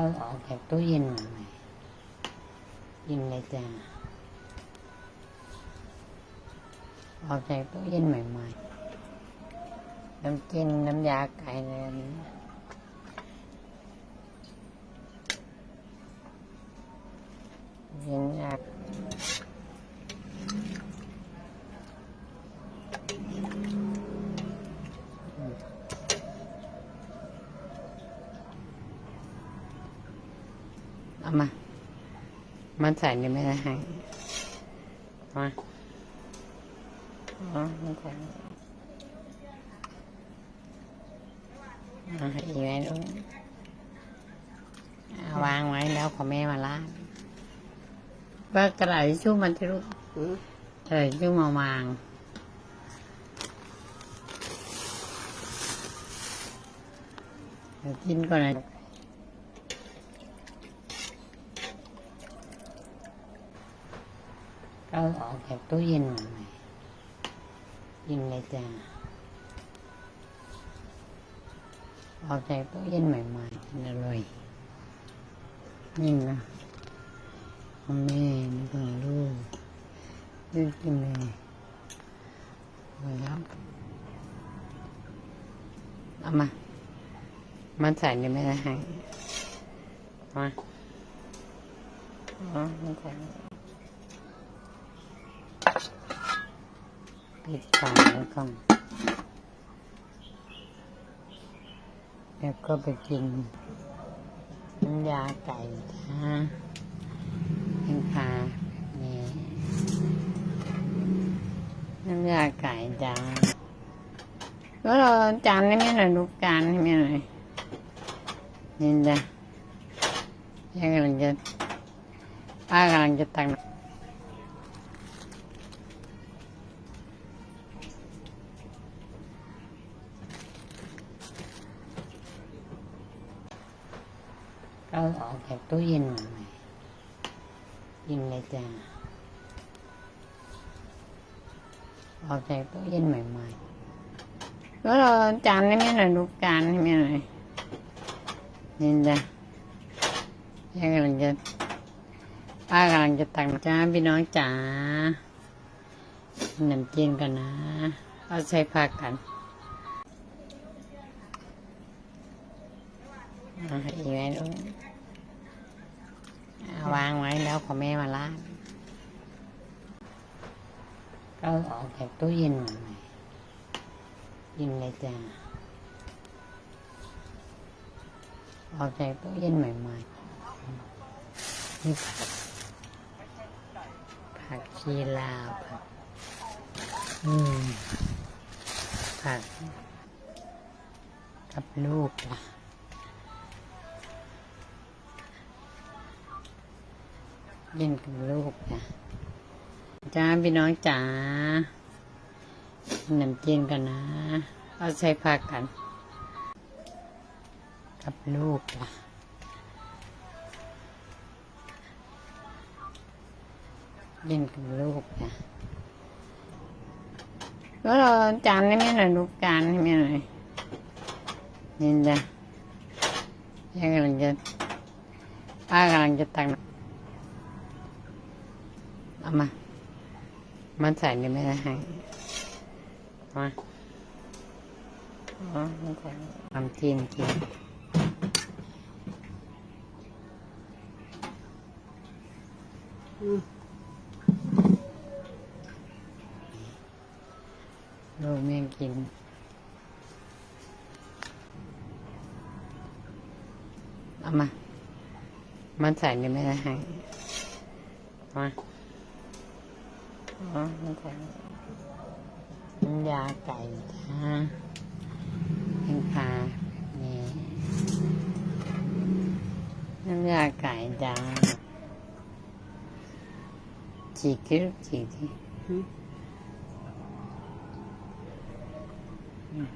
เอาออกจากตู้เย็นมาใหม่กินเลยจ้าออกจากตู้เย็นใหม่ๆ น้ำจิ้นน้ำยาไก่เลยอันนี้เย็นยาก เอามา มันใส่ยังไม่ได้ให้มาอ๋อมันใส่อ่าอีกไหมลูกเอาวางไว้แล้วขอแม่มาล้างว่ากระดาษทิชชู่มันที่ลูกกระดาษทิชชู่มาวางกินก่อนนะ เอาออกจากตู้เย็นมาใหม่กินเลยจ้าออกจากตู้เย็นใหม่ๆกินอร่อยนี่นะของแม่นี่ของลูกลูกกินเลยอร่อยครับเอามามันใส่ยังไม่ได้ให้มาอ๋อมันใส่ ปิดฝาไว้ก่อน แล้วก็ไปกินน้ำยาไก่จ้าเป็นปลานี่น้ำยาไก่จ้าแล้วเราจานนี้ไม่หน่อยลูกจานนี้ไม่หน่อยนี่จ้ะยังกำลังจะป้ากำลังจะตัก เอาออกจากตู้เย็นมาใหม่กินเลยจ้าออกจากตู้เย็นใหม่ๆแล้วเราจานนี้ไม่หน่อยลูกจานนี้ไม่หน่อยนี่จ้ะยังกำลังจะป้ากำลังจะตักจ้าพี่น้องจ๋าน้ำจีนกันนะ เอาใส่ผักกันอ่าอีกไหมลูกเอา วางไว้แล้วขอแม่มาล้างเอาออกจากตู้เย็นมาใหม่กินเลยจ้าออกจากตู้เย็นใหม่ๆนี่ผักผักชีลาวผักอืมผักกับลูกล่ะ เล่นกับลูกจ้ะจ้าพี่น้องจ๋าน้ำจีนกันนะ เอาใส่ผักกัน กับลูกล่ะเล่นกับลูกจ้ะแล้วเราจานนี้ไม่หน่อยลูกจานนี้ไม่หน่อยนี่จ้ะยังกำลังจะป้ากำลังจะตัก เอามา มันใส่ยังไม่ได้ให้มาอ๋อมันใส่ทำจีนกินลูกแม่กินเอามา มันใส่ยังไม่ได้ให้มา อ๋อมันใส่น้ำยาไก่จ้าเป็นปลานี่น้ำยาไก่จ้าจีกลูกจีกที่อืม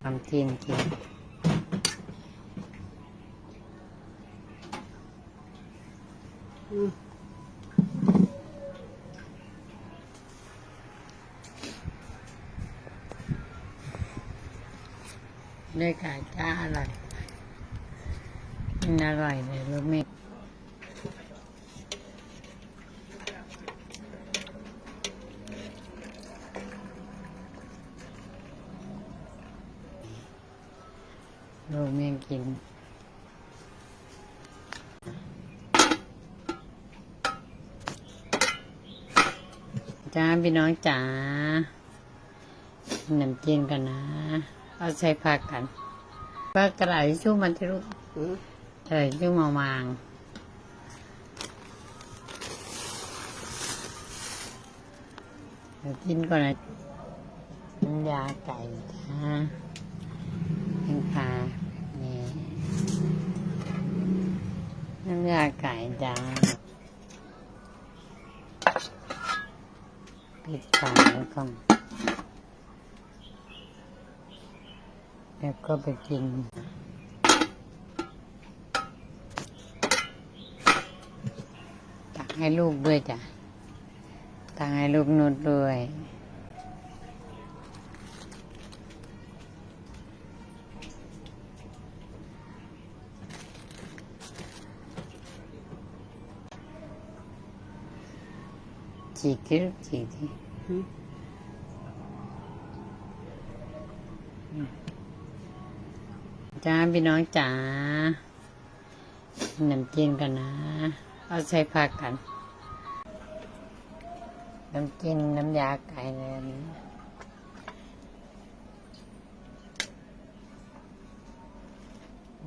ทำจีนกินอืม ด้วยกาจ้าอร่อยมันอร่อยเลยลูกเมฆลูกเมฆกินจ้าพี่น้องจ๋าน้ำจีนกันนะ เอาใส่ผักกันว่ากระไรชู่มันที่ลูกอืมกระไรชู่มามางเดี๋ยวกินก่อนนะน้ำยาไก่จ้าเป็นปลานี่น้ำยาไก่จ้าปิดฝาไว้ก่อน แล้วก็ไปกิน ตักให้ลูกด้วยจ้ะ ตักให้ลูกนุดด้วยฉีกที่ลูกฉีกที่ อืม จ้าพี่น้องจ๋าน้ำจีนกันนะ เอาใส่ผักกัน น้ำจีนน้ำยาไก่เลยอันนี้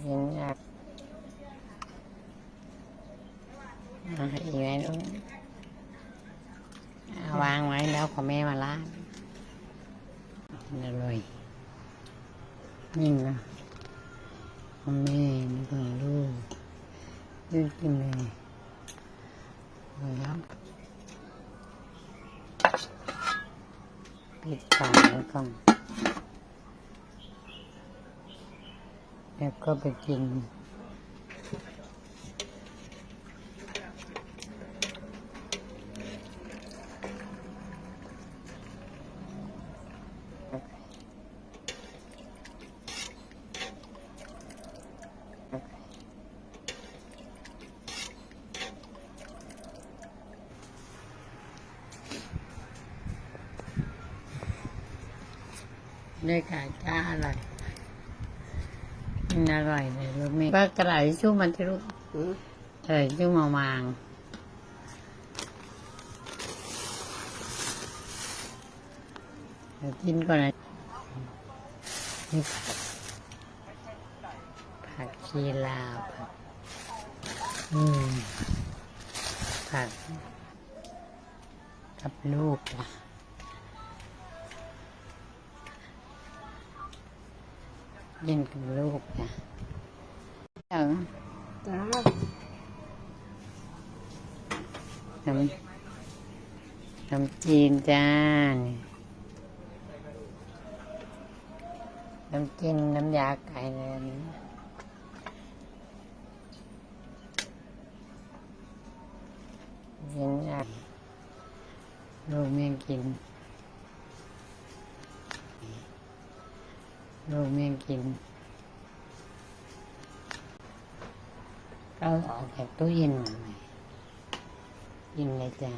เย็นยากอาอีกไหมลูกเอาวางไว้แล้วขอแม่มาล้าดอร่อยยิ่งนะ ของแม่นี่ของลูกลูกกินเลยนะครับปิดฝาไว้ก่อนแล้วก็ไปกิน ด้วยค่ะจ้าอร่อยมันอร่อยเลยลูกแม่ว่ากระไรชู่มันที่ลูกอืมกระไรชู่มามางเดี๋ยวกินก่อนนะนี่ผักผักชีลาวผักอืมผักกับลูกจ้ะ เล่นกับลูกนะเออจ้าน้ำน้ำจีนจ้านี่น้ำจีนน้ำยาไก่เลยอันนี้เย็นยากลูกแม่กิน ลูกแม่กินเอาออกจากตู้เย็นมาใหม่กินเลยจ้า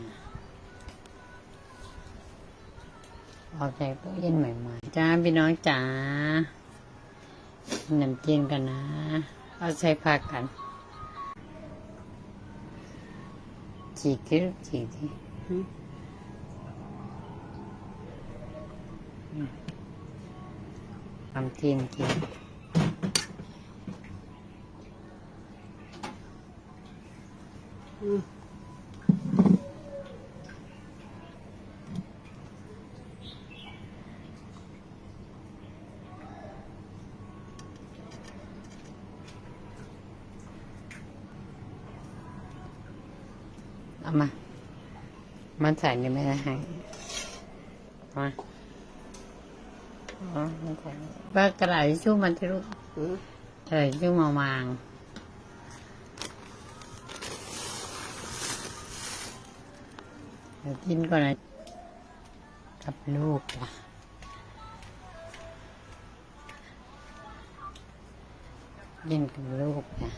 ออกจากตู้เย็นใหม่ๆจ้าพี่น้องจ๋าน้ำจีนกันนะเอาใส่ผักกันฉีกที่ลูกฉีก ที่อืมทำจีนกินเอามา มันใส่ยังไม่ได้ให้มา อ๋อมันใส่ว่ากระไรชู่มันที่ลูกอืมกระไรชู่มามาง เดี๋ยวกินก่อนนะกับลูกจ้ะเล่นกับลูกจ้ะ